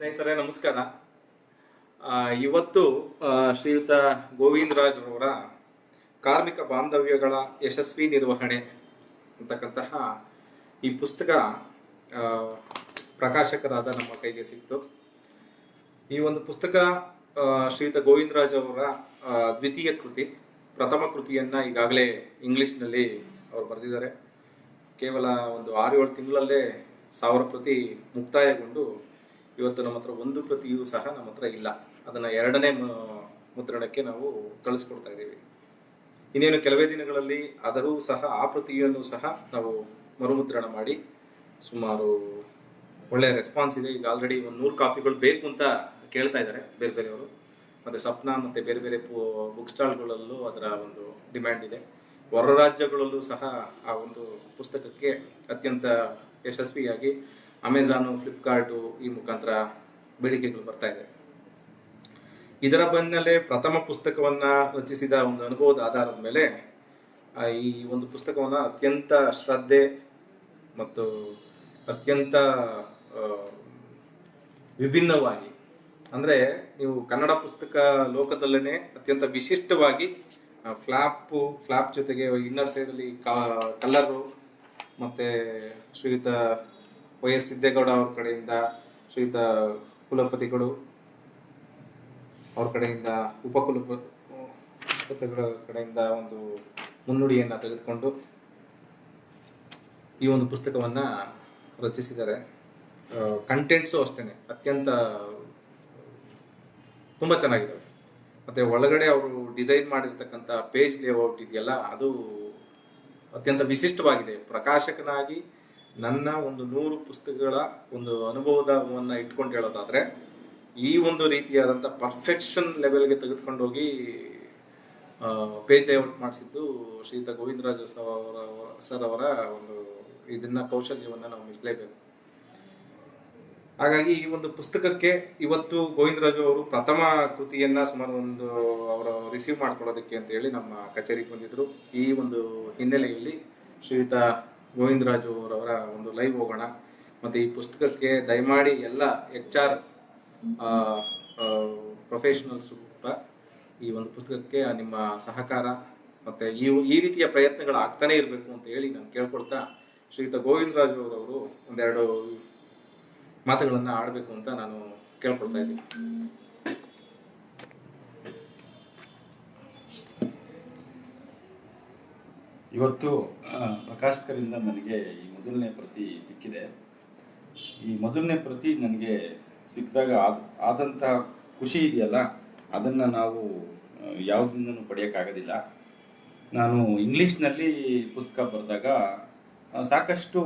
ಸ್ನೇಹಿತರೆ, ನಮಸ್ಕಾರ. ಇವತ್ತು ಶ್ರೀಯುತ ಗೋವಿಂದ ರಾಜ್ರವರ ಕಾರ್ಮಿಕ ಬಾಂಧವ್ಯಗಳ ಯಶಸ್ವಿ ನಿರ್ವಹಣೆ ಅಂತಕ್ಕಂತಹ ಈ ಪುಸ್ತಕ ಪ್ರಕಾಶಕರಾದ ನಮ್ಮ ಕೈಗೆ ಸಿಕ್ತು. ಈ ಒಂದು ಪುಸ್ತಕ ಶ್ರೀಯುತ ಗೋವಿಂದರಾಜ್ ಅವರ ದ್ವಿತೀಯ ಕೃತಿ, ಪ್ರಥಮ ಕೃತಿಯನ್ನ ಈಗಾಗಲೇ ಇಂಗ್ಲಿಷ್ನಲ್ಲಿ ಅವರು ಬರೆದಿದ್ದಾರೆ. ಕೇವಲ ಒಂದು ಆರು ಏಳು ತಿಂಗಳಲ್ಲೇ ಸಾವಿರ ಪ್ರತಿ ಮುಕ್ತಾಯಗೊಂಡು ಇವತ್ತು ನಮ್ಮ ಹತ್ರ ಒಂದು ಪ್ರತಿಯೂ ಸಹ ನಮ್ಮ ಹತ್ರ ಇಲ್ಲ. ಅದನ್ನ ಎರಡನೇ ಮುದ್ರಣಕ್ಕೆ ನಾವು ಕಳಿಸ್ಕೊಡ್ತಾ ಇದ್ದೀವಿ. ಇನ್ನೇನು ಕೆಲವೇ ದಿನಗಳಲ್ಲಿ ಆದರೂ ಸಹ ಆ ಪ್ರತಿಯನ್ನು ಸಹ ನಾವು ಮರುಮುದ್ರಣ ಮಾಡಿ ಸುಮಾರು ಒಳ್ಳೆ ರೆಸ್ಪಾನ್ಸ್ ಇದೆ. ಈಗ ಆಲ್ರೆಡಿ ಒಂದು ನೂರು ಕಾಪಿಗಳು ಬೇಕು ಅಂತ ಕೇಳ್ತಾ ಇದ್ದಾರೆ ಬೇರೆ ಬೇರೆಯವರು. ಮತ್ತೆ ಸಪ್ನ ಮತ್ತೆ ಬೇರೆ ಬೇರೆ ಬುಕ್ ಸ್ಟಾಲ್ಗಳಲ್ಲೂ ಅದರ ಒಂದು ಡಿಮ್ಯಾಂಡ್ ಇದೆ. ಹೊರ ರಾಜ್ಯಗಳಲ್ಲೂ ಸಹ ಆ ಒಂದು ಪುಸ್ತಕಕ್ಕೆ ಅತ್ಯಂತ ಯಶಸ್ವಿಯಾಗಿ ಅಮೆಜಾನು ಫ್ಲಿಪ್ಕಾರ್ಟು ಈ ಮುಖಾಂತರ ಬೇಡಿಕೆಗಳು ಬರ್ತಾ ಇದೆ. ಇದರ ಬೆನ್ನಲ್ಲೇ ಪ್ರಥಮ ಪುಸ್ತಕವನ್ನ ರಚಿಸಿದ ಒಂದು ಅನುಭವದ ಆಧಾರದ ಮೇಲೆ ಈ ಒಂದು ಪುಸ್ತಕವನ್ನ ಅತ್ಯಂತ ಶ್ರದ್ಧೆ ಮತ್ತು ಅತ್ಯಂತ ವಿಭಿನ್ನವಾಗಿ, ಅಂದ್ರೆ ನೀವು ಕನ್ನಡ ಪುಸ್ತಕ ಲೋಕದಲ್ಲೇ ಅತ್ಯಂತ ವಿಶಿಷ್ಟವಾಗಿ ಫ್ಲಾಪ್ ಫ್ಲಾಪ್ ಜೊತೆಗೆ ಇನ್ನರ್ ಸೈಡಲ್ಲಿ ಅಲ್ಲಿ ಕಲರು ಮತ್ತೆ ಶ್ರೀಯುತ ವೈ ಸಿದ್ದೇಗೌಡ ಅವ್ರ ಕಡೆಯಿಂದ ಶ್ರೀಯುತ ಕುಲಪತಿಗಳು ಅವ್ರ ಕಡೆಯಿಂದ ಉಪಕುಲಪತಿಗಳ ಕಡೆಯಿಂದ ಒಂದು ಮುನ್ನುಡಿಯನ್ನು ತೆಗೆದುಕೊಂಡು ಈ ಒಂದು ಪುಸ್ತಕವನ್ನು ರಚಿಸಿದ್ದಾರೆ. ಕಂಟೆಂಟ್ಸು ಅಷ್ಟೇ ಅತ್ಯಂತ ತುಂಬ ಚೆನ್ನಾಗಿದೆ ಮತ್ತು ಒಳಗಡೆ ಅವರು ಡಿಸೈನ್ ಮಾಡಿರ್ತಕ್ಕಂಥ ಪೇಜ್ ಲೇಔಟ್ ಇದೆಯಲ್ಲ, ಅದು ಅತ್ಯಂತ ವಿಶಿಷ್ಟವಾಗಿದೆ. ಪ್ರಕಾಶಕನಾಗಿ ನನ್ನ ಒಂದು ನೂರು ಪುಸ್ತಕಗಳ ಒಂದು ಅನುಭವದವನ್ನು ಇಟ್ಕೊಂಡು ಹೇಳೋದಾದ್ರೆ, ಈ ಒಂದು ರೀತಿಯಾದಂಥ ಪರ್ಫೆಕ್ಷನ್ ಲೆವೆಲ್ಗೆ ತೆಗೆದುಕೊಂಡು ಹೋಗಿ ಪೇಜ್ ಲೇಔಟ್ ಮಾಡಿಸಿದ್ದು ಶ್ರೀಯುತ ಗೋವಿಂದರಾಜ ಸರ್ ಅವರ ಒಂದು ಇದನ್ನ, ಕೌಶಲ್ಯವನ್ನು ನಾವು ಮೆಚ್ಚಲೇಬೇಕು. ಹಾಗಾಗಿ ಈ ಒಂದು ಪುಸ್ತಕಕ್ಕೆ ಇವತ್ತು ಗೋವಿಂದರಾಜು ಅವರು ಪ್ರಥಮ ಕೃತಿಯನ್ನ ಸುಮಾರು ಒಂದು ಅವರು ರಿಸೀವ್ ಮಾಡ್ಕೊಳ್ಳೋದಕ್ಕೆ ಅಂತ ಹೇಳಿ ನಮ್ಮ ಕಚೇರಿಗೆ ಬಂದಿದ್ರು. ಈ ಒಂದು ಹಿನ್ನೆಲೆಯಲ್ಲಿ ಶ್ರೀಯುತ ಗೋವಿಂದರಾಜು ಅವರವರ ಒಂದು ಲೈವ್ ಹೋಗೋಣ. ಮತ್ತೆ ಈ ಪುಸ್ತಕಕ್ಕೆ ದಯಮಾಡಿ ಎಲ್ಲ ಎಚ್ ಆರ್ ಪ್ರೊಫೆಷನಲ್ಸ್ ಕೂಡ ಈ ಒಂದು ಪುಸ್ತಕಕ್ಕೆ ನಿಮ್ಮ ಸಹಕಾರ ಮತ್ತೆ ಈ ಈ ರೀತಿಯ ಪ್ರಯತ್ನಗಳು ಆಗ್ತಾನೆ ಇರಬೇಕು ಅಂತ ಹೇಳಿ ನಾನು ಕೇಳ್ಕೊಳ್ತಾ ಶ್ರೀಯುತ ಗೋವಿಂದರಾಜು ಅವರವರು ಒಂದೆರಡು ಮಾತುಗಳನ್ನ ಆಡಬೇಕು ಅಂತ ನಾನು ಕೇಳ್ಕೊಳ್ತಾ ಇದ್ದೀನಿ. ಇವತ್ತು ಪ್ರಕಾಶಕರಿಂದ ನನಗೆ ಈ ಮೊದಲನೇ ಪ್ರತಿ ಸಿಕ್ಕಿದೆ. ಈ ಮೊದಲನೇ ಪ್ರತಿ ನನಗೆ ಸಿಕ್ಕಿದಾಗ ಆದ ಆದಂಥ ಖುಷಿ ಇದೆಯಲ್ಲ, ಅದನ್ನು ನಾವು ಯಾವುದರಿಂದನೂ ಪಡೆಯೋಕ್ಕಾಗೋದಿಲ್ಲ. ನಾನು ಇಂಗ್ಲೀಷ್ನಲ್ಲಿ ಪುಸ್ತಕ ಬರೆದಾಗ ಸಾಕಷ್ಟು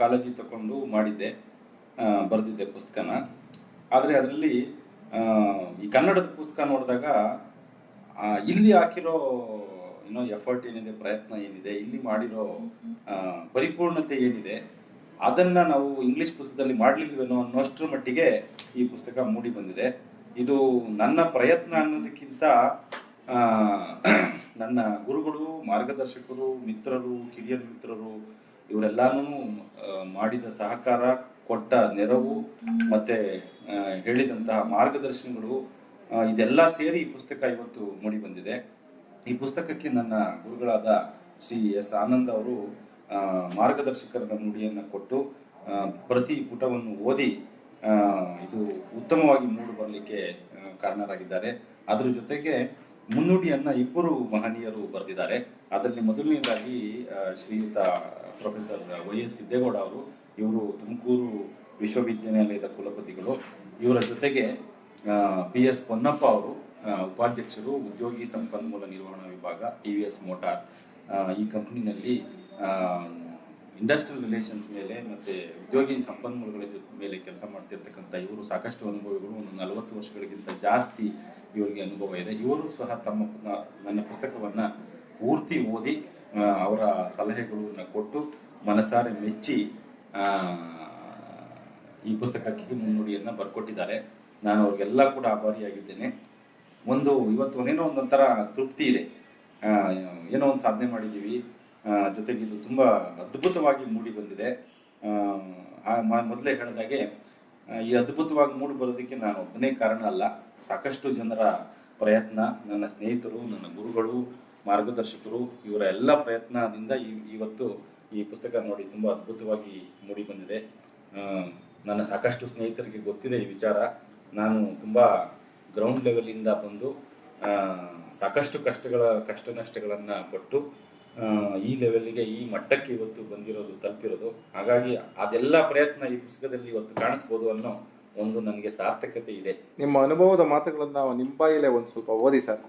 ಕಾಳಜಿ ತಗೊಂಡು ಮಾಡಿದ್ದೆ ಬರೆದಿದ್ದೆ ಪುಸ್ತಕನ. ಆದರೆ ಅದರಲ್ಲಿ ಈ ಕನ್ನಡದ ಪುಸ್ತಕ ನೋಡಿದಾಗ ಇಲ್ಲಿ ಹಾಕಿರೋ ಏನೋ ಎಫರ್ಟ್ ಏನಿದೆ, ಪ್ರಯತ್ನ ಏನಿದೆ, ಇಲ್ಲಿ ಮಾಡಿರೋ ಪರಿಪೂರ್ಣತೆ ಏನಿದೆ, ಅದನ್ನ ನಾವು ಇಂಗ್ಲಿಷ್ ಪುಸ್ತಕದಲ್ಲಿ ಮಾಡ್ಲಿಲ್ವೇನೋ ಅನ್ನೋಷ್ಟರ ಮಟ್ಟಿಗೆ ಈ ಪುಸ್ತಕ ಮೂಡಿ ಬಂದಿದೆ. ಇದು ನನ್ನ ಪ್ರಯತ್ನ ಅನ್ನೋದಕ್ಕಿಂತ ನನ್ನ ಗುರುಗಳು, ಮಾರ್ಗದರ್ಶಕರು, ಮಿತ್ರರು, ಕಿರಿಯ ಮಿತ್ರರು, ಇವರೆಲ್ಲಾನು ಮಾಡಿದ ಸಹಕಾರ, ಕೊಟ್ಟ ನೆರವು, ಮತ್ತೆ ಹೇಳಿದಂತಹ ಮಾರ್ಗದರ್ಶನಗಳು ಇದೆಲ್ಲ ಸೇರಿ ಈ ಪುಸ್ತಕ ಇವತ್ತು ಮೂಡಿ ಬಂದಿದೆ. ಈ ಪುಸ್ತಕಕ್ಕೆ ನನ್ನ ಗುರುಗಳಾದ ಶ್ರೀ ಎಸ್ ಆನಂದ್ ಅವರು ಮಾರ್ಗದರ್ಶಕರ ನುಡಿಯನ್ನು ಕೊಟ್ಟು ಪ್ರತಿ ಪುಟವನ್ನು ಓದಿ ಇದು ಉತ್ತಮವಾಗಿ ಮೂಡಿ ಬರಲಿಕ್ಕೆ ಕಾರಣರಾಗಿದ್ದಾರೆ. ಅದರ ಜೊತೆಗೆ ಮುನ್ನುಡಿಯನ್ನ ಇಬ್ಬರು ಮಹನೀಯರು ಬರೆದಿದ್ದಾರೆ. ಅದರಲ್ಲಿ ಮೊದಲನೇದಾಗಿ ಶ್ರೀಯುತ ಪ್ರೊಫೆಸರ್ ವೈ ಎಸ್ ಸಿದ್ದೇಗೌಡ ಅವರು, ಇವರು ತುಮಕೂರು ವಿಶ್ವವಿದ್ಯಾನಿಲಯದ ಕುಲಪತಿಗಳು. ಇವರ ಜೊತೆಗೆ ಪಿ ಎಸ್ ಪೊನ್ನಪ್ಪ ಅವರು ಉಪಾಧ್ಯಕ್ಷರು ಉದ್ಯೋಗಿ ಸಂಪನ್ಮೂಲ ನಿರ್ವಹಣಾ ವಿಭಾಗ ಟಿ ವಿ ಎಸ್ ಮೋಟಾರ್ ಈ ಕಂಪ್ನಿನಲ್ಲಿ ಇಂಡಸ್ಟ್ರಿಯಲ್ ರಿಲೇಷನ್ಸ್ ಮೇಲೆ ಮತ್ತು ಉದ್ಯೋಗಿ ಸಂಪನ್ಮೂಲಗಳ ಜೊತೆ ಮೇಲೆ ಕೆಲಸ ಮಾಡ್ತಿರ್ತಕ್ಕಂಥ ಇವರು ಸಾಕಷ್ಟು ಅನುಭವಿಗಳು. ಒಂದು ನಲವತ್ತು ವರ್ಷಗಳಿಗಿಂತ ಜಾಸ್ತಿ ಇವರಿಗೆ ಅನುಭವ ಇದೆ. ಇವರು ಸಹ ತಮ್ಮ ನನ್ನ ಪುಸ್ತಕವನ್ನು ಪೂರ್ತಿ ಓದಿ ಅವರ ಸಲಹೆಗಳನ್ನು ಕೊಟ್ಟು ಮನಸಾರೆ ಮೆಚ್ಚಿ ಈ ಪುಸ್ತಕಕ್ಕೆ ಮುನ್ನುಡಿಯನ್ನು ಬರ್ಕೊಟ್ಟಿದ್ದಾರೆ. ನಾನು ಅವ್ರಿಗೆಲ್ಲ ಕೂಡ ಆಭಾರಿಯಾಗಿದ್ದೇನೆ. ಒಂದು ಇವತ್ತು ಏನೋ ಒಂದೊಂಥರ ತೃಪ್ತಿ ಇದೆ. ಏನೋ ಒಂದು ಸಾಧನೆ ಮಾಡಿದ್ದೀವಿ. ಜೊತೆಗೆ ಇದು ತುಂಬ ಅದ್ಭುತವಾಗಿ ಮೂಡಿ ಬಂದಿದೆ. ಮೊದಲೇ ಹೇಳಿದಾಗೆ ಈ ಅದ್ಭುತವಾಗಿ ಮೂಡಿ ಬರೋದಕ್ಕೆ ನಾನು ಒಬ್ಬನೇ ಕಾರಣ ಅಲ್ಲ. ಸಾಕಷ್ಟು ಜನರ ಪ್ರಯತ್ನ, ನನ್ನ ಸ್ನೇಹಿತರು, ನನ್ನ ಗುರುಗಳು, ಮಾರ್ಗದರ್ಶಕರು, ಇವರ ಎಲ್ಲ ಪ್ರಯತ್ನದಿಂದ ಇವತ್ತು ಈ ಪುಸ್ತಕ ನೋಡಿ ತುಂಬ ಅದ್ಭುತವಾಗಿ ಮೂಡಿ ಬಂದಿದೆ. ನನ್ನ ಸಾಕಷ್ಟು ಸ್ನೇಹಿತರಿಗೆ ಗೊತ್ತಿದೆ ಈ ವಿಚಾರ. ನಾನು ತುಂಬ ಗ್ರೌಂಡ್ ಲೆವೆಲಿಂದ ಬಂದು ಸಾಕಷ್ಟು ಕಷ್ಟಗಳ ಕಷ್ಟ ನಷ್ಟಗಳನ್ನು ಪಟ್ಟು ಈ ಲೆವೆಲ್ಗೆ ಈ ಮಟ್ಟಕ್ಕೆ ಇವತ್ತು ಬಂದಿರೋದು ತಲುಪಿರೋದು. ಹಾಗಾಗಿ ಅದೆಲ್ಲ ಪ್ರಯತ್ನ ಈ ಪುಸ್ತಕದಲ್ಲಿ ಇವತ್ತು ಕಾಣಿಸ್ಬೋದು ಅನ್ನೋ ಒಂದು ನನಗೆ ಸಾರ್ಥಕತೆ ಇದೆ. ನಿಮ್ಮ ಅನುಭವದ ಮಾತುಗಳನ್ನು ನಿಮ್ಮ ಬಾಯಿಲೆ ಒಂದು ಸ್ವಲ್ಪ ಓದಿ ಸರ್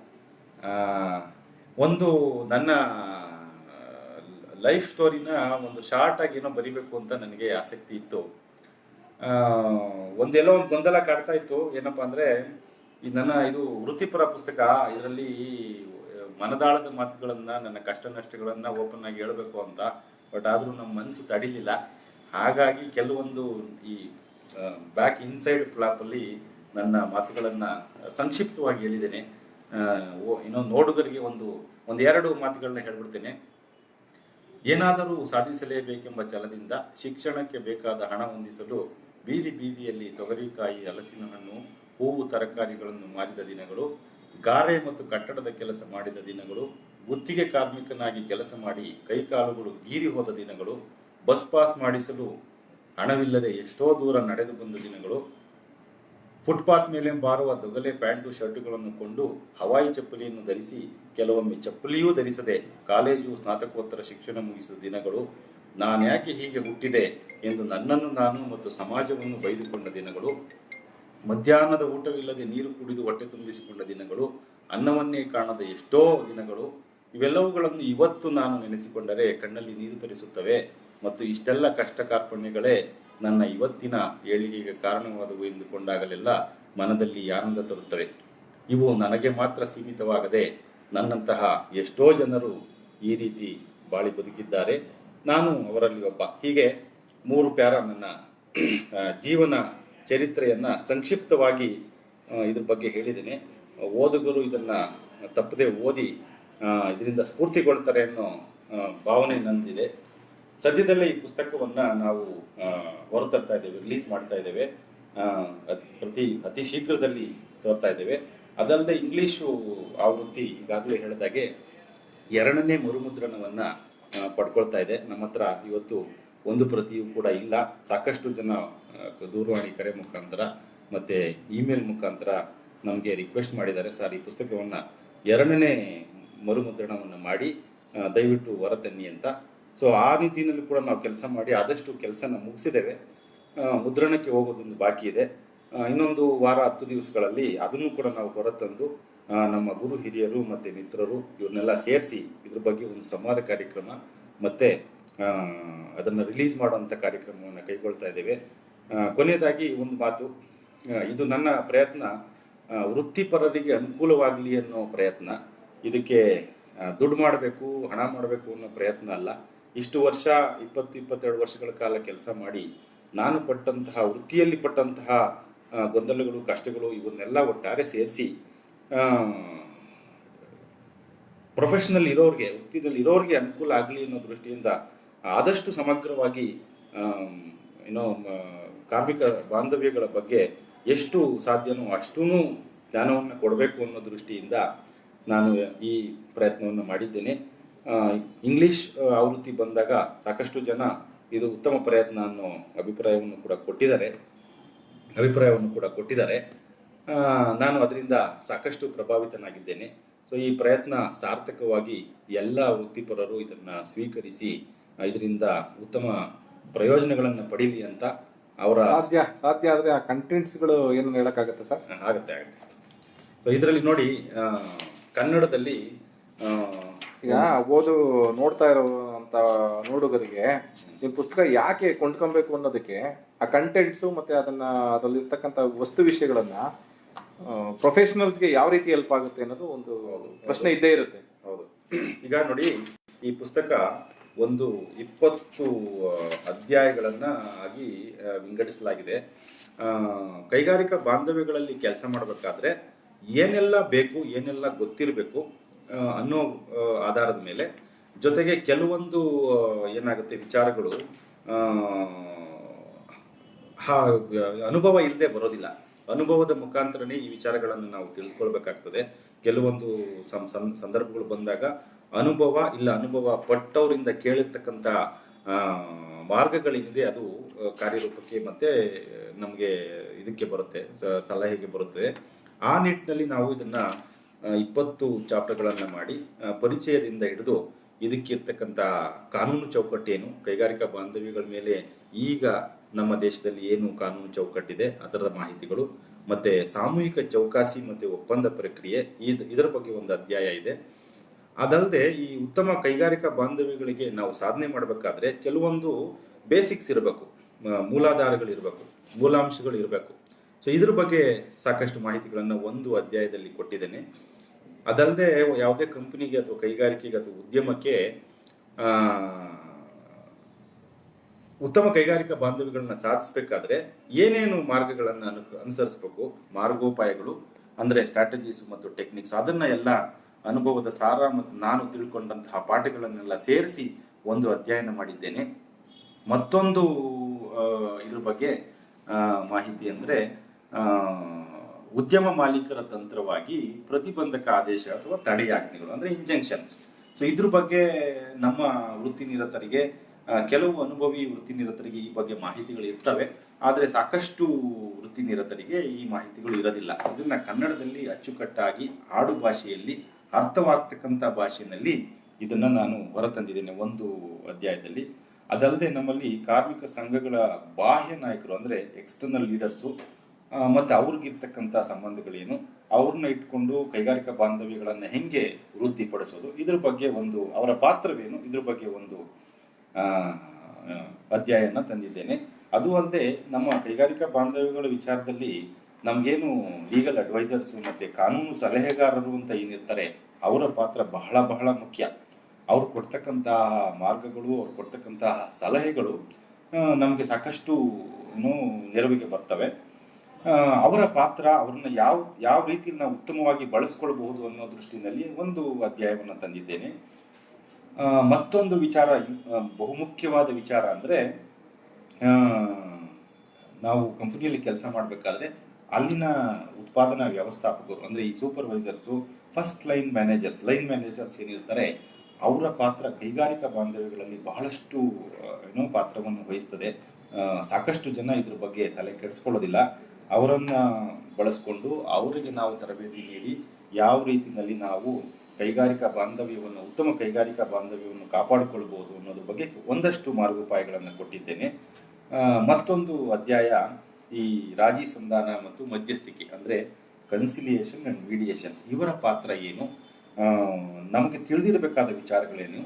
ಒಂದು ನನ್ನ ಲೈಫ್ ಸ್ಟೋರಿನ ಒಂದು ಶಾರ್ಟ್ ಆಗಿ ಏನೋ ಬರಿಬೇಕು ಅಂತ ನನಗೆ ಆಸಕ್ತಿ ಇತ್ತು. ಒಂದೆಲ್ಲೋ ಒಂದು ಗೊಂದಲ ಕಾಡ್ತಾ ಇತ್ತು. ಏನಪ್ಪಾ ಅಂದ್ರೆ ಈ ನನ್ನ ಇದು ವೃತ್ತಿಪರ ಪುಸ್ತಕ, ಇದರಲ್ಲಿ ಮನದಾಳದ ಮಾತುಗಳನ್ನ, ನನ್ನ ಕಷ್ಟ ನಷ್ಟಗಳನ್ನ ಓಪನ್ ಆಗಿ ಹೇಳಬೇಕು ಅಂತ. ಬಟ್ ಆದರೂ ನಮ್ಮ ಮನಸ್ಸು ತಡಿಲಿಲ್ಲ. ಹಾಗಾಗಿ ಕೆಲವೊಂದು ಈ ಬ್ಯಾಕ್ ಇನ್ಸೈಡ್ ಫ್ಲಾಪಲ್ಲಿ ನನ್ನ ಮಾತುಗಳನ್ನ ಸಂಕ್ಷಿಪ್ತವಾಗಿ ಹೇಳಿದ್ದೇನೆ. ಇನ್ನೊಂದು ನೋಡುಗರಿಗೆ ಒಂದು ಒಂದೆರಡು ಮಾತುಗಳನ್ನ ಹೇಳ್ಬಿಡ್ತೇನೆ. ಏನಾದರೂ ಸಾಧಿಸಲೇಬೇಕೆಂಬ ಛಲದಿಂದ ಶಿಕ್ಷಣಕ್ಕೆ ಬೇಕಾದ ಹಣ ಹೊಂದಿಸಲು ಬೀದಿ ಬೀದಿಯಲ್ಲಿ ತೊಗರಿಕಾಯಿ ಹಲಸಿನ ಹಣ್ಣು ಹೂವು ತರಕಾರಿಗಳನ್ನು ಮಾರಿದ ದಿನಗಳು, ಗಾರೆ ಮತ್ತು ಕಟ್ಟಡದ ಕೆಲಸ ಮಾಡಿದ ದಿನಗಳು, ಗುತ್ತಿಗೆ ಕಾರ್ಮಿಕನಾಗಿ ಕೆಲಸ ಮಾಡಿ ಕೈಕಾಲುಗಳು ಗೀರಿ ಹೋದ ದಿನಗಳು, ಬಸ್ ಪಾಸ್ ಮಾಡಿಸಲು ಹಣವಿಲ್ಲದೆ ಎಷ್ಟೋ ದೂರ ನಡೆದು ಬಂದ ದಿನಗಳು, ಫುಟ್ಪಾತ್ ಮೇಲೆ ಬಾರುವ ದೊಗಲೆ ಪ್ಯಾಂಟು, ಶರ್ಟುಗಳನ್ನು ಕೊಂಡು ಹವಾಯಿ ಚಪ್ಪಲಿಯನ್ನು ಧರಿಸಿ ಕೆಲವೊಮ್ಮೆ ಚಪ್ಪಲಿಯೂ ಧರಿಸದೆ ಕಾಲೇಜು ಸ್ನಾತಕೋತ್ತರ ಶಿಕ್ಷಣ ಮುಗಿಸಿದ ದಿನಗಳು, ನಾನ್ಯಾಕೆ ಹೀಗೆ ಹುಟ್ಟಿದೆ ಎಂದು ನನ್ನನ್ನು ನಾನು ಮತ್ತು ಸಮಾಜವನ್ನು ಬೈದುಕೊಂಡ ದಿನಗಳು ಮಧ್ಯಾಹ್ನದ ಊಟವಿಲ್ಲದೆ ನೀರು ಕುಡಿದು ಹೊಟ್ಟೆ ತುಂಬಿಸಿಕೊಂಡ ದಿನಗಳು, ಅನ್ನವನ್ನೇ ಕಾಣದ ಎಷ್ಟೋ ದಿನಗಳು, ಇವೆಲ್ಲವುಗಳನ್ನು ಇವತ್ತು ನಾನು ನೆನೆಸಿಕೊಂಡರೆ ಕಣ್ಣಲ್ಲಿ ನೀರು ತರಿಸುತ್ತವೆ ಮತ್ತು ಇಷ್ಟೆಲ್ಲ ಕಷ್ಟ ಕಾರ್ಪಣ್ಯಗಳೇ ನನ್ನ ಇವತ್ತಿನ ಏಳಿಗೆಗೆ ಕಾರಣವಾದವು ಎಂದುಕೊಂಡಾಗಲೆಲ್ಲ ಮನದಲ್ಲಿ ಆನಂದ ತರುತ್ತವೆ. ಇವು ನನಗೆ ಮಾತ್ರ ಸೀಮಿತವಾಗದೆ ನನ್ನಂತಹ ಎಷ್ಟೋ ಜನರು ಈ ರೀತಿ ಬಾಳಿ ಬದುಕಿದ್ದಾರೆ. ನಾನು ಅವರಲ್ಲಿ ಒಬ್ಬ. ಹೀಗೆ ಮೂರು ಪ್ಯಾರ ನನ್ನ ಜೀವನ ಚರಿತ್ರೆಯನ್ನ ಸಂಕ್ಷಿಪ್ತವಾಗಿ ಇದ್ರ ಬಗ್ಗೆ ಹೇಳಿದ್ದೀನಿ. ಓದುಗರು ಇದನ್ನ ತಪ್ಪದೆ ಓದಿ ಇದರಿಂದ ಸ್ಫೂರ್ತಿಗೊಳ್ತಾರೆ ಅನ್ನೋ ಭಾವನೆ ನಂದಿದೆ ಸದ್ಯದಲ್ಲೇ ಈ ಪುಸ್ತಕವನ್ನ ನಾವು ಹೊರತರ್ತಾ ಇದ್ದೇವೆ ರಿಲೀಸ್ ಮಾಡ್ತಾ ಇದ್ದೇವೆ. ಪ್ರತಿ, ಅತಿ ಶೀಘ್ರದಲ್ಲಿ ತೋರ್ತಾ ಇದ್ದೇವೆ. ಅದಲ್ಲದೆ ಇಂಗ್ಲೀಷು ಆವೃತ್ತಿ ಈಗಾಗಲೇ ಹೇಳಿದಾಗೆ ಎರಡನೇ ಮರುಮುದ್ರಣವನ್ನ ಪಡ್ಕೊಳ್ತಾ ಇದೆ. ನಮ್ಮ ಹತ್ರ ಇವತ್ತು ಒಂದು ಪ್ರತಿಯೂ ಕೂಡ ಇಲ್ಲ. ಸಾಕಷ್ಟು ಜನ ದೂರವಾಣಿ ಕರೆ ಮುಖಾಂತರ ಮತ್ತು ಇಮೇಲ್ ಮುಖಾಂತರ ನಮಗೆ ರಿಕ್ವೆಸ್ಟ್ ಮಾಡಿದ್ದಾರೆ. ಸರ್, ಈ ಪುಸ್ತಕವನ್ನು ಎರಡನೇ ಮರುಮುದ್ರಣವನ್ನು ಮಾಡಿ ದಯವಿಟ್ಟು ಹೊರತನ್ನಿ ಅಂತ. ಸೊ ಆ ನಿಟ್ಟಿನಲ್ಲಿ ಕೂಡ ನಾವು ಕೆಲಸ ಮಾಡಿ ಆದಷ್ಟು ಕೆಲಸನ ಮುಗಿಸಿದ್ದೇವೆ. ಮುದ್ರಣಕ್ಕೆ ಹೋಗೋದೊಂದು ಬಾಕಿ ಇದೆ. ಇನ್ನೊಂದು ವಾರ, ಹತ್ತು ದಿವಸಗಳಲ್ಲಿ ಅದನ್ನು ಕೂಡ ನಾವು ಹೊರತಂದು ನಮ್ಮ ಗುರು ಹಿರಿಯರು ಮತ್ತು ಮಿತ್ರರು ಇವ್ರನ್ನೆಲ್ಲ ಸೇರಿಸಿ ಇದ್ರ ಬಗ್ಗೆ ಒಂದು ಸಂವಾದ ಕಾರ್ಯಕ್ರಮ ಮತ್ತೆ ಅದನ್ನು ರಿಲೀಸ್ ಮಾಡುವಂಥ ಕಾರ್ಯಕ್ರಮವನ್ನು ಕೈಗೊಳ್ತಾ ಇದ್ದೇವೆ. ಕೊನೆಯದಾಗಿ ಒಂದು ಮಾತು. ಇದು ನನ್ನ ಪ್ರಯತ್ನ. ವೃತ್ತಿಪರರಿಗೆ ಅನುಕೂಲವಾಗಲಿ ಅನ್ನೋ ಪ್ರಯತ್ನ. ಇದಕ್ಕೆ ದುಡ್ಡು ಮಾಡಬೇಕು, ಹಣ ಮಾಡಬೇಕು ಅನ್ನೋ ಪ್ರಯತ್ನ ಅಲ್ಲ. ಇಷ್ಟು ವರ್ಷ, ಇಪ್ಪತ್ತು, ಇಪ್ಪತ್ತೆರಡು ವರ್ಷಗಳ ಕಾಲ ಕೆಲಸ ಮಾಡಿ, ನಾನು ಪಟ್ಟಂತಹ, ವೃತ್ತಿಯಲ್ಲಿ ಪಟ್ಟಂತಹ ಗೊಂದಲಗಳು, ಕಷ್ಟಗಳು ಇವನ್ನೆಲ್ಲ ಒಟ್ಟಾರೆ ಸೇರಿಸಿ ಪ್ರೊಫೆಷನಲ್ ಇರೋರಿಗೆ, ವೃತ್ತಿದಲ್ಲಿ ಇರೋರಿಗೆ ಅನುಕೂಲ ಆಗಲಿ ಅನ್ನೋ ದೃಷ್ಟಿಯಿಂದ ಆದಷ್ಟು ಸಮಗ್ರವಾಗಿ ಏನೋ ಕಾರ್ಮಿಕ ಬಾಂಧವ್ಯಗಳ ಬಗ್ಗೆ ಎಷ್ಟು ಸಾಧ್ಯನೋ ಅಷ್ಟೂ ಜ್ಞಾನವನ್ನು ಕೊಡಬೇಕು ಅನ್ನೋ ದೃಷ್ಟಿಯಿಂದ ನಾನು ಈ ಪ್ರಯತ್ನವನ್ನು ಮಾಡಿದ್ದೇನೆ. ಇಂಗ್ಲಿಷ್ ಆವೃತ್ತಿ ಬಂದಾಗ ಸಾಕಷ್ಟು ಜನ ಇದು ಉತ್ತಮ ಪ್ರಯತ್ನ ಅನ್ನೋ ಅಭಿಪ್ರಾಯವನ್ನು ಕೂಡ ಕೊಟ್ಟಿದ್ದಾರೆ. ಅಭಿಪ್ರಾಯವನ್ನು ಕೂಡ ಕೊಟ್ಟಿದ್ದಾರೆ. ನಾನು ಅದರಿಂದ ಸಾಕಷ್ಟು ಪ್ರಭಾವಿತನಾಗಿದ್ದೇನೆ. ಸೊ, ಈ ಪ್ರಯತ್ನ ಸಾರ್ಥಕವಾಗಿ ಎಲ್ಲ ವೃತ್ತಿಪರರು ಇದನ್ನು ಸ್ವೀಕರಿಸಿ ಇದರಿಂದ ಉತ್ತಮ ಪ್ರಯೋಜನಗಳನ್ನು ಪಡೀಲಿ ಅಂತ ಅವರ ಸಾಧ್ಯ ಸಾಧ್ಯ ಆದರೆ ಆ ಕಂಟೆಂಟ್ಸ್ಗಳು ಏನು ಹೇಳೋಕ್ಕಾಗತ್ತೆ ಸರ್? ಆಗುತ್ತೆ ಆಗುತ್ತೆ. ಸೊ ಇದರಲ್ಲಿ ನೋಡಿ ಕನ್ನಡದಲ್ಲಿ ಈಗ ಓದು ನೋಡ್ತಾ ಇರೋಂಥ ನೋಡುಗರಿಗೆ ಈ ಪುಸ್ತಕ ಯಾಕೆ ಕೊಂಡ್ಕೊಬೇಕು ಅನ್ನೋದಕ್ಕೆ ಆ ಕಂಟೆಂಟ್ಸು ಮತ್ತು ಅದನ್ನು ಅದರಲ್ಲಿರ್ತಕ್ಕಂಥ ವಸ್ತು ವಿಷಯಗಳನ್ನು ಪ್ರೊಫೆಷನಲ್ಸ್ಗೆ ಯಾವ ರೀತಿ ಹೆಲ್ಪ್ ಆಗುತ್ತೆ ಅನ್ನೋದು ಒಂದು ಪ್ರಶ್ನೆ ಇದ್ದೇ ಇರುತ್ತೆ. ಹೌದು. ಈಗ ನೋಡಿ ಈ ಪುಸ್ತಕ ಒಂದು ಇಪ್ಪತ್ತು ಅಧ್ಯಾಯಗಳನ್ನು ಆಗಿ ವಿಂಗಡಿಸಲಾಗಿದೆ. ಕೈಗಾರಿಕಾ ಬಾಂಧವ್ಯಗಳಲ್ಲಿ ಕೆಲಸ ಮಾಡಬೇಕಾದ್ರೆ ಏನೆಲ್ಲ ಬೇಕು, ಏನೆಲ್ಲ ಗೊತ್ತಿರಬೇಕು ಅನ್ನೋ ಆಧಾರದ ಮೇಲೆ. ಜೊತೆಗೆ ಕೆಲವೊಂದು ಏನಾಗುತ್ತೆ ವಿಚಾರಗಳು ಅನುಭವ ಇಲ್ಲದೆ ಬರೋದಿಲ್ಲ. ಅನುಭವದ ಮುಖಾಂತರನೇ ಈ ವಿಚಾರಗಳನ್ನು ನಾವು ತಿಳ್ಕೊಳ್ಬೇಕಾಗ್ತದೆ. ಕೆಲವೊಂದು ಸಂದರ್ಭಗಳು ಬಂದಾಗ ಅನುಭವ ಇಲ್ಲ, ಅನುಭವ ಪಟ್ಟವರಿಂದ ಕೇಳಿರ್ತಕ್ಕಂಥ ಮಾರ್ಗಗಳೇನಿದೆ ಅದು ಕಾರ್ಯರೂಪಕ್ಕೆ ಮತ್ತೆ, ನಮಗೆ ಇದಕ್ಕೆ ಬರುತ್ತೆ ಸಲಹೆಗೆ ಬರುತ್ತೆ. ಆ ನಿಟ್ಟಿನಲ್ಲಿ ನಾವು ಇದನ್ನ ಇಪ್ಪತ್ತು ಚಾಪ್ಟರ್ಗಳನ್ನು ಮಾಡಿ ಪರಿಚಯದಿಂದ ಹಿಡಿದು ಇದಕ್ಕಿರ್ತಕ್ಕಂಥ ಕಾನೂನು ಚೌಕಟ್ಟೇನು, ಕೈಗಾರಿಕಾ ಬಾಂಧವ್ಯಗಳ ಮೇಲೆ ಈಗ ನಮ್ಮ ದೇಶದಲ್ಲಿ ಏನು ಕಾನೂನು ಚೌಕಟ್ಟಿದೆ, ಅದರ ಮಾಹಿತಿಗಳು, ಮತ್ತೆ ಸಾಮೂಹಿಕ ಚೌಕಾಸಿ ಮತ್ತೆ ಒಪ್ಪಂದ ಪ್ರಕ್ರಿಯೆ, ಇದ್- ಇದರ ಬಗ್ಗೆ ಒಂದು ಅಧ್ಯಾಯ ಇದೆ. ಅದಲ್ಲದೆ ಈ ಉತ್ತಮ ಕೈಗಾರಿಕಾ ಬಾಂಧವ್ಯಗಳಿಗೆ ನಾವು ಸಾಧನೆ ಮಾಡಬೇಕಾದ್ರೆ ಕೆಲವೊಂದು ಬೇಸಿಕ್ಸ್ ಇರಬೇಕು. ಮೂಲಾಧಾರಗಳು ಇರಬೇಕು ಮೂಲಾಂಶಗಳು ಇರಬೇಕು ಸೊ ಇದ್ರ ಬಗ್ಗೆ ಸಾಕಷ್ಟು ಮಾಹಿತಿಗಳನ್ನು ಒಂದು ಅಧ್ಯಾಯದಲ್ಲಿ ಕೊಟ್ಟಿದ್ದೇನೆ. ಅದಲ್ಲದೆ ಯಾವುದೇ ಕಂಪನಿಗೆ ಅಥವಾ ಕೈಗಾರಿಕೆಗೆ ಅಥವಾ ಉದ್ಯಮಕ್ಕೆ ಉತ್ತಮ ಕೈಗಾರಿಕಾ ಬಾಂಧವ್ಯಗಳನ್ನ ಸಾಧಿಸಬೇಕಾದ್ರೆ ಏನೇನು ಮಾರ್ಗಗಳನ್ನು ಅನು ಅನುಸರಿಸಬೇಕು, ಮಾರ್ಗೋಪಾಯಗಳು, ಅಂದ್ರೆ ಸ್ಟ್ರಾಟಜೀಸ್ ಮತ್ತು ಟೆಕ್ನಿಕ್ಸ್ ಅದನ್ನ ಎಲ್ಲ ಅನುಭವದ ಸಾರ ಮತ್ತು ನಾನು ತಿಳ್ಕೊಂಡಂತಹ ಪಾಠಗಳನ್ನೆಲ್ಲ ಸೇರಿಸಿ ಒಂದು ಅಧ್ಯಯನ ಮಾಡಿದ್ದೇನೆ. ಮತ್ತೊಂದು ಇದ್ರ ಬಗ್ಗೆ ಮಾಹಿತಿ ಅಂದ್ರೆ ಉದ್ಯಮ ಮಾಲೀಕರ ತಂತ್ರವಾಗಿ ಪ್ರತಿಬಂಧಕ ಆದೇಶ ಅಥವಾ ತಡೆಯಾಜ್ಞೆಗಳು ಅಂದ್ರೆ ಇಂಜಂಕ್ಷನ್ಸ್ ಸೊ ಇದ್ರ ಬಗ್ಗೆ ನಮ್ಮ ವೃತ್ತಿ ನಿರತರಿಗೆ ಕೆಲವು ಅನುಭವಿ ವೃತ್ತಿ ನಿರತರಿಗೆ ಈ ಬಗ್ಗೆ ಮಾಹಿತಿಗಳು ಇರ್ತವೆ. ಆದರೆ ಸಾಕಷ್ಟು ವೃತ್ತಿ ನಿರತರಿಗೆ ಈ ಮಾಹಿತಿಗಳು ಇರೋದಿಲ್ಲ. ಇದನ್ನ ಕನ್ನಡದಲ್ಲಿ ಅಚ್ಚುಕಟ್ಟಾಗಿ ಆಡು ಭಾಷೆಯಲ್ಲಿ ಅರ್ಥವಾಗ್ತಕ್ಕಂಥ ಭಾಷೆಯಲ್ಲಿ ಇದನ್ನು ನಾನು ಹೊರತಂದಿದ್ದೇನೆ ಒಂದು ಅಧ್ಯಾಯದಲ್ಲಿ. ಅದಲ್ಲದೆ ನಮ್ಮಲ್ಲಿ ಕಾರ್ಮಿಕ ಸಂಘಗಳ ಬಾಹ್ಯ ನಾಯಕರು ಅಂದರೆ ಎಕ್ಸ್ಟರ್ನಲ್ ಲೀಡರ್ಸು ಮತ್ತು ಅವ್ರಿಗಿರ್ತಕ್ಕಂಥ ಸಂಬಂಧಗಳೇನು, ಅವ್ರನ್ನ ಇಟ್ಕೊಂಡು ಕೈಗಾರಿಕಾ ಬಾಂಧವ್ಯಗಳನ್ನು ಹೆಂಗೆ ವೃದ್ಧಿಪಡಿಸೋದು, ಇದ್ರ ಬಗ್ಗೆ ಒಂದು, ಅವರ ಪಾತ್ರವೇನು, ಇದ್ರ ಬಗ್ಗೆ ಒಂದು ಅಧ್ಯಾಯನ ತಂದಿದ್ದೇನೆ. ಅದು ಅಲ್ಲದೆ ನಮ್ಮ ಕೈಗಾರಿಕಾ ಬಾಂಧವ್ಯಗಳ ವಿಚಾರದಲ್ಲಿ ನಮಗೇನು ಲೀಗಲ್ ಅಡ್ವೈಸರ್ಸು ಮತ್ತು ಕಾನೂನು ಸಲಹೆಗಾರರು ಅಂತ ಏನಿರ್ತಾರೆ, ಅವರ ಪಾತ್ರ ಬಹಳ ಬಹಳ ಮುಖ್ಯ. ಅವ್ರು ಕೊಡ್ತಕ್ಕಂತಹ ಮಾರ್ಗಗಳು, ಅವ್ರು ಕೊಡ್ತಕ್ಕಂತಹ ಸಲಹೆಗಳು ನಮಗೆ ಸಾಕಷ್ಟು ನೆರವಿಗೆ ಬರ್ತವೆ. ಅವರ ಪಾತ್ರ ಅವ್ರನ್ನ ಯಾವ ಯಾವ ರೀತಿಯಲ್ಲಿ ನಾವು ಉತ್ತಮವಾಗಿ ಬಳಸ್ಕೊಳ್ಬಹುದು ಅನ್ನೋ ದೃಷ್ಟಿನಲ್ಲಿ ಒಂದು ಅಧ್ಯಾಯವನ್ನು ತಂದಿದ್ದೇನೆ. ಮತ್ತೊಂದು ವಿಚಾರ ಬಹುಮುಖ್ಯವಾದ ವಿಚಾರ ಅಂದರೆ ನಾವು ಕಂಪನಿಯಲ್ಲಿ ಕೆಲಸ ಮಾಡಬೇಕಾದ್ರೆ ಅಲ್ಲಿನ ಉತ್ಪಾದನಾ ವ್ಯವಸ್ಥಾಪಕರು, ಅಂದರೆ ಈ supervisors first line managers line managers ಏನಿರ್ತಾರೆ, ಅವರ ಪಾತ್ರ, ಕೈಗಾರಿಕಾ ಬಾಂಧವ್ಯಗಳಲ್ಲಿ ಬಹಳಷ್ಟು ಏನೋ ಪಾತ್ರವನ್ನು ವಹಿಸ್ತದೆ. ಸಾಕಷ್ಟು ಜನ ಇದ್ರ ಬಗ್ಗೆ ತಲೆ ಕೆಡಿಸ್ಕೊಳ್ಳೋದಿಲ್ಲ. ಅವರನ್ನು ಬಳಸ್ಕೊಂಡು ಅವರಿಗೆ ನಾವು ತರಬೇತಿ ನೀಡಿ ಯಾವ ರೀತಿಯಲ್ಲಿ ನಾವು ಕೈಗಾರಿಕಾ ಬಾಂಧವ್ಯವನ್ನು, ಉತ್ತಮ ಕೈಗಾರಿಕಾ ಬಾಂಧವ್ಯವನ್ನು ಕಾಪಾಡಿಕೊಳ್ಬಹುದು ಅನ್ನೋದ್ರ ಬಗ್ಗೆ ಒಂದಷ್ಟು ಮಾರ್ಗೋಪಾಯಗಳನ್ನು ಕೊಟ್ಟಿದ್ದೇನೆ. ಮತ್ತೊಂದು ಅಧ್ಯಾಯ ಈ ರಾಜಿ ಸಂಧಾನ ಮತ್ತು ಮಧ್ಯಸ್ಥಿಕೆ ಅಂದರೆ ಕನ್ಸಿಲಿಯೇಷನ್ ಆ್ಯಂಡ್ ಮೀಡಿಯೇಷನ್ ಇವರ ಪಾತ್ರ ಏನು? ನಮಗೆ ತಿಳಿದಿರಬೇಕಾದ ವಿಚಾರಗಳೇನು?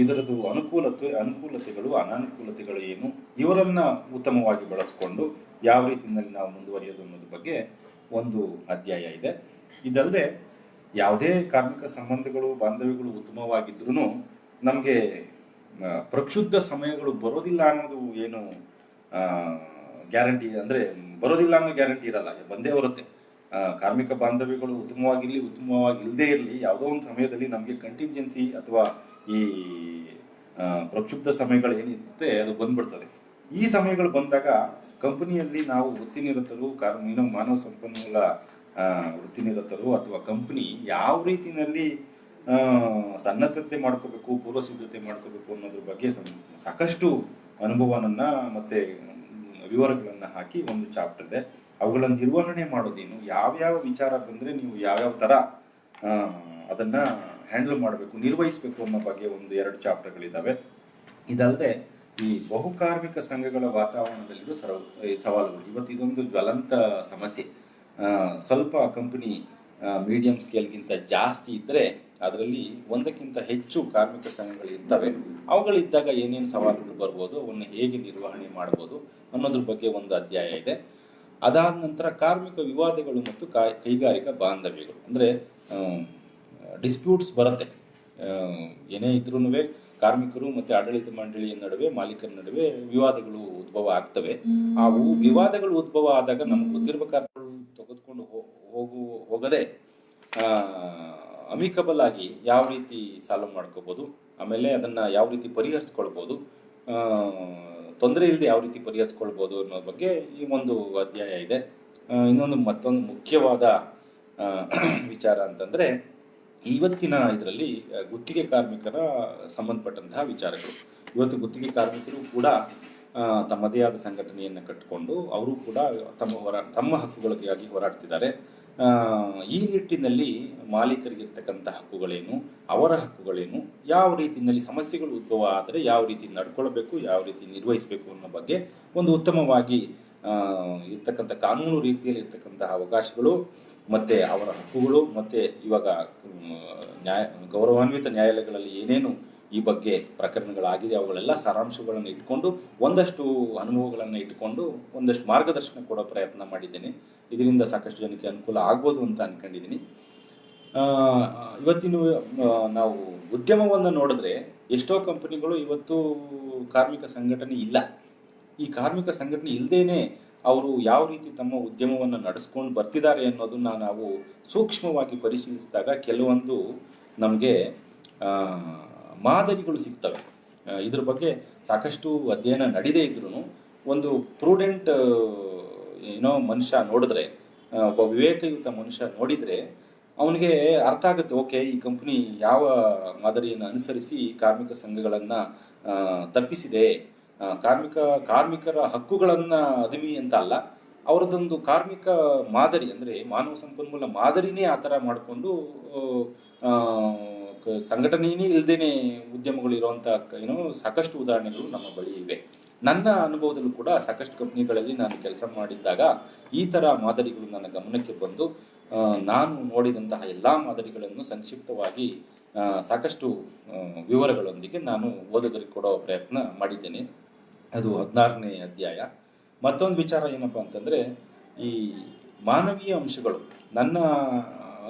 ಇದರದು ಅನುಕೂಲತೆ, ಅನುಕೂಲತೆಗಳು, ಅನಾನುಕೂಲತೆಗಳು ಏನು? ಇವರನ್ನ ಉತ್ತಮವಾಗಿ ಬಳಸಿಕೊಂಡು ಯಾವ ರೀತಿಯಲ್ಲಿ ನಾವು ಮುಂದುವರಿಯೋದು ಅನ್ನೋದ್ರ ಬಗ್ಗೆ ಒಂದು ಅಧ್ಯಾಯ ಇದೆ. ಇದಲ್ಲದೆ ಯಾವುದೇ ಕಾರ್ಮಿಕ ಸಂಬಂಧಗಳು, ಬಾಂಧವ್ಯಗಳು ಉತ್ತಮವಾಗಿದ್ರೂ ನಮಗೆ ಪ್ರಕ್ಷುದ್ಧ ಸಮಯಗಳು ಬರೋದಿಲ್ಲ ಅನ್ನೋದು ಏನು ಗ್ಯಾರಂಟಿ ಅಂದ್ರೆ ಬರೋದಿಲ್ಲ ಅನ್ನೋ ಗ್ಯಾರಂಟಿ ಇರಲ್ಲ. ಬಂದೇ ಬರುತ್ತೆ. ಕಾರ್ಮಿಕ ಬಾಂಧವ್ಯಗಳು ಉತ್ತಮವಾಗಿರಲಿ ಉತ್ತಮವಾಗಿ ಇಲ್ಲದೆ ಇರಲಿ ಯಾವುದೋ ಒಂದು ಸಮಯದಲ್ಲಿ ನಮಗೆ ಕಂಟಿಂಜೆನ್ಸಿ ಅಥವಾ ಈ ಪ್ರಕ್ಷುಬ್ಧ ಸಮಯಗಳು ಏನಿರುತ್ತೆ ಅದು ಬಂದ್ಬಿಡ್ತದೆ. ಈ ಸಮಯಗಳು ಬಂದಾಗ ಕಂಪನಿಯಲ್ಲಿ ನಾವು ವೃತ್ತಿನಿರತರು ಕಾರ್ ಏನೋ ಮಾನವ ಸಂಪನ್ಮೂಲ ವೃತ್ತಿನಿರತರು ಅಥವಾ ಕಂಪನಿ ಯಾವ ರೀತಿಯಲ್ಲಿ ಸನ್ನದ್ಧತೆ ಮಾಡ್ಕೋಬೇಕು ಪೂರ್ವ ಸಿದ್ಧತೆ ಮಾಡ್ಕೋಬೇಕು ಅನ್ನೋದ್ರ ಬಗ್ಗೆ ಸಾಕಷ್ಟು ಅನುಭವನನ್ನ ಮತ್ತೆ ಮ್, ವಿವರಗಳನ್ನ ಹಾಕಿ ಒಂದು ಚಾಪ್ಟರ್ ಇದೆ ಅವುಗಳನ್ನು ನಿರ್ವಹಣೆ ಮಾಡೋದೇನು? ಯಾವ್ಯಾವ ವಿಚಾರ ಬಂದರೆ ನೀವು ಯಾವ್ಯಾವ ಥರ ಅದನ್ನು ಹ್ಯಾಂಡಲ್ ಮಾಡಬೇಕು, ನಿರ್ವಹಿಸಬೇಕು ಅನ್ನೋ ಬಗ್ಗೆ ಒಂದು ಎರಡು ಚಾಪ್ಟರ್ಗಳಿದ್ದಾವೆ ಇದಲ್ಲದೆ ಈ ಬಹುಕಾರ್ಮಿಕ ಸಂಘಗಳ ವಾತಾವರಣದಲ್ಲಿರೋ ಸರ ಸವಾಲುಗಳು. ಇವತ್ತು ಇದೊಂದು ಜ್ವಲಂತ ಸಮಸ್ಯೆ. ಸ್ವಲ್ಪ ಕಂಪನಿ ಮೀಡಿಯಂ ಸ್ಕೇಲ್ಗಿಂತ ಜಾಸ್ತಿ ಇದ್ದರೆ ಅದರಲ್ಲಿ ಒಂದಕ್ಕಿಂತ ಹೆಚ್ಚು ಕಾರ್ಮಿಕ ಸಂಘಗಳು ಇರ್ತವೆ. ಅವುಗಳಿದ್ದಾಗ ಏನೇನು ಸವಾಲುಗಳು ಬರ್ಬೋದು ಅವನ್ನು ಹೇಗೆ ನಿರ್ವಹಣೆ ಮಾಡ್ಬೋದು ಅನ್ನೋದ್ರ ಬಗ್ಗೆ ಒಂದು ಅಧ್ಯಾಯ ಇದೆ. ಅದಾದ ನಂತರ ಕಾರ್ಮಿಕ ವಿವಾದಗಳು ಮತ್ತು ಕೈಗಾರಿಕಾ ಬಾಂಧವ್ಯಗಳು. ಅಂದರೆ ಡಿಸ್ಪ್ಯೂಟ್ಸ್ ಬರುತ್ತೆ. ಆ, ಏನೇ ಇದ್ರೂ ಕಾರ್ಮಿಕರು ಮತ್ತು ಆಡಳಿತ ಮಂಡಳಿಯ ನಡುವೆ ಮಾಲೀಕರ ನಡುವೆ ವಿವಾದಗಳು ಉದ್ಭವ ಆಗ್ತವೆ. ಅವು ವಿವಾದಗಳು ಉದ್ಭವ ಆದಾಗ ನಮ್ಗೆ ಹೋಗು ಹೋಗದೆ ಅಮಿಕಬಲ್ ಆಗಿ ಯಾವ ರೀತಿ ಸಾಲ್ವ್ ಮಾಡ್ಕೋಬೋದು, ಆಮೇಲೆ ಅದನ್ನು ಯಾವ ರೀತಿ ಪರಿಹರಿಸ್ಕೊಳ್ಬೋದು ತೊಂದರೆ ಇಲ್ಲದೆ ಯಾವ ರೀತಿ ಪರಿಹರಿಸ್ಕೊಳ್ಬೋದು ಅನ್ನೋ ಬಗ್ಗೆ ಈ ಒಂದು ಅಧ್ಯಾಯ ಇದೆ. ಇನ್ನೊಂದು ಮತ್ತೊಂದು ಮುಖ್ಯವಾದ ವಿಚಾರ ಅಂತಂದರೆ, ಇವತ್ತಿನ ಇದರಲ್ಲಿ ಗುತ್ತಿಗೆ ಕಾರ್ಮಿಕರ ಸಂಬಂಧಪಟ್ಟಂತಹ ವಿಚಾರಗಳು. ಇವತ್ತು ಗುತ್ತಿಗೆ ಕಾರ್ಮಿಕರು ಕೂಡ ತಮ್ಮದೇ ಆದ ಸಂಘಟನೆಯನ್ನು ಕಟ್ಟಿಕೊಂಡು, ಅವರು ಕೂಡ ತಮ್ಮ ಹೋರಾ, ತಮ್ಮ ಹಕ್ಕುಗಳಿಗಾಗಿ ಹೋರಾಡ್ತಿದ್ದಾರೆ. ಈ ನಿಟ್ಟಿನಲ್ಲಿ ಮಾಲೀಕರಿಗಿರ್ತಕ್ಕಂಥ ಹಕ್ಕುಗಳೇನು, ಅವರ ಹಕ್ಕುಗಳೇನು, ಯಾವ ರೀತಿಯಲ್ಲಿ ಸಮಸ್ಯೆಗಳು ಉದ್ಭವ ಆದರೆ ಯಾವ ರೀತಿ ನಡ್ಕೊಳ್ಬೇಕು, ಯಾವ ರೀತಿ ನಿರ್ವಹಿಸಬೇಕು ಅನ್ನೋ ಬಗ್ಗೆ ಒಂದು ಉತ್ತಮವಾಗಿ ಇರ್ತಕ್ಕಂಥ ಕಾನೂನು ರೀತಿಯಲ್ಲಿ ಇರ್ತಕ್ಕಂತಹ ಅವಕಾಶಗಳು ಮತ್ತೆ ಅವರ ಹಕ್ಕುಗಳು ಮತ್ತೆ ಇವಾಗ ನ್ಯಾಯ, ಗೌರವಾನ್ವಿತ ನ್ಯಾಯಾಲಯಗಳಲ್ಲಿ ಏನೇನು ಈ ಬಗ್ಗೆ ಪ್ರಕರಣಗಳಾಗಿದೆ, ಅವುಗಳೆಲ್ಲ ಸಾರಾಂಶಗಳನ್ನು ಇಟ್ಕೊಂಡು ಒಂದಷ್ಟು ಅನುಭವಗಳನ್ನು ಇಟ್ಕೊಂಡು ಒಂದಷ್ಟು ಮಾರ್ಗದರ್ಶನ ಕೊಡೋ ಪ್ರಯತ್ನ ಮಾಡಿದ್ದೇನೆ. ಇದರಿಂದ ಸಾಕಷ್ಟು ಜನಕ್ಕೆ ಅನುಕೂಲ ಆಗ್ಬೋದು ಅಂತ ಅಂದ್ಕೊಂಡಿದ್ದೀನಿ ಇವತ್ತಿನ ನಾವು ಉದ್ಯಮವನ್ನು ನೋಡಿದ್ರೆ ಎಷ್ಟೋ ಕಂಪನಿಗಳು ಇವತ್ತು ಕಾರ್ಮಿಕ ಸಂಘಟನೆ ಇಲ್ಲ. ಈ ಕಾರ್ಮಿಕ ಸಂಘಟನೆ ಇಲ್ಲದೇನೆ ಅವರು ಯಾವ ರೀತಿ ತಮ್ಮ ಉದ್ಯಮವನ್ನು ನಡೆಸ್ಕೊಂಡು ಬರ್ತಿದ್ದಾರೆ ಅನ್ನೋದನ್ನ ನಾವು ಸೂಕ್ಷ್ಮವಾಗಿ ಪರಿಶೀಲಿಸಿದಾಗ ಕೆಲವೊಂದು ನಮಗೆ ಮಾದರಿಗಳು ಸಿಗ್ತವೆ. ಇದ್ರ ಬಗ್ಗೆ ಸಾಕಷ್ಟು ಅಧ್ಯಯನ ನಡೀದೇ ಇದ್ರೂ ಒಂದು ಪ್ರೂಡೆಂಟ್ ಏನೋ ಮನುಷ್ಯ ನೋಡಿದ್ರೆ ಒಬ್ಬ ವಿವೇಕಯುತ ಮನುಷ್ಯ ನೋಡಿದರೆ ಅವನಿಗೆ ಅರ್ಥ ಆಗುತ್ತೆ, ಓಕೆ, ಈ ಕಂಪ್ನಿ ಯಾವ ಮಾದರಿಯನ್ನು ಅನುಸರಿಸಿ ಕಾರ್ಮಿಕ ಸಂಘಗಳನ್ನು ತಪ್ಪಿಸಿದೆ. ಕಾರ್ಮಿಕ, ಕಾರ್ಮಿಕರ ಹಕ್ಕುಗಳನ್ನು ಅದುಮಿ ಅಂತ ಅಲ್ಲ ಅವರದೊಂದು ಕಾರ್ಮಿಕ ಮಾದರಿ, ಅಂದ್ರೆ ಮಾನವ ಸಂಪನ್ಮೂಲ ಮಾದರಿನೇ ಆ ಥರ ಮಾಡಿಕೊಂಡು ಸಂಘಟನೆಯೇ ಇಲ್ಲದೇನೆ ಉದ್ಯಮಗಳು ಇರುವಂತ ಏನು, ಸಾಕಷ್ಟು ಉದಾಹರಣೆಗಳು ನಮ್ಮ ಬಳಿ ಇವೆ. ನನ್ನ ಅನುಭವದಲ್ಲೂ ಕೂಡ ಸಾಕಷ್ಟು ಕಂಪ್ನಿಗಳಲ್ಲಿ ನಾನು ಕೆಲಸ ಮಾಡಿದ್ದಾಗ ಈ ತರ ಮಾದರಿಗಳು ನನ್ನ ಗಮನಕ್ಕೆ ಬಂದು ನಾನು ನೋಡಿದಂತಹ ಎಲ್ಲಾ ಮಾದರಿಗಳನ್ನು ಸಂಕ್ಷಿಪ್ತವಾಗಿ ಸಾಕಷ್ಟು ವಿವರಗಳೊಂದಿಗೆ ನಾನು ಓದುಗರಿಗೆ ಕೊಡೋ ಪ್ರಯತ್ನ ಮಾಡಿದ್ದೇನೆ. ಅದು ಹದಿನಾರನೇ ಅಧ್ಯಾಯ. ಮತ್ತೊಂದು ವಿಚಾರ ಏನಪ್ಪ ಅಂತಂದ್ರೆ, ಈ ಮಾನವೀಯ ಅಂಶಗಳು ನನ್ನ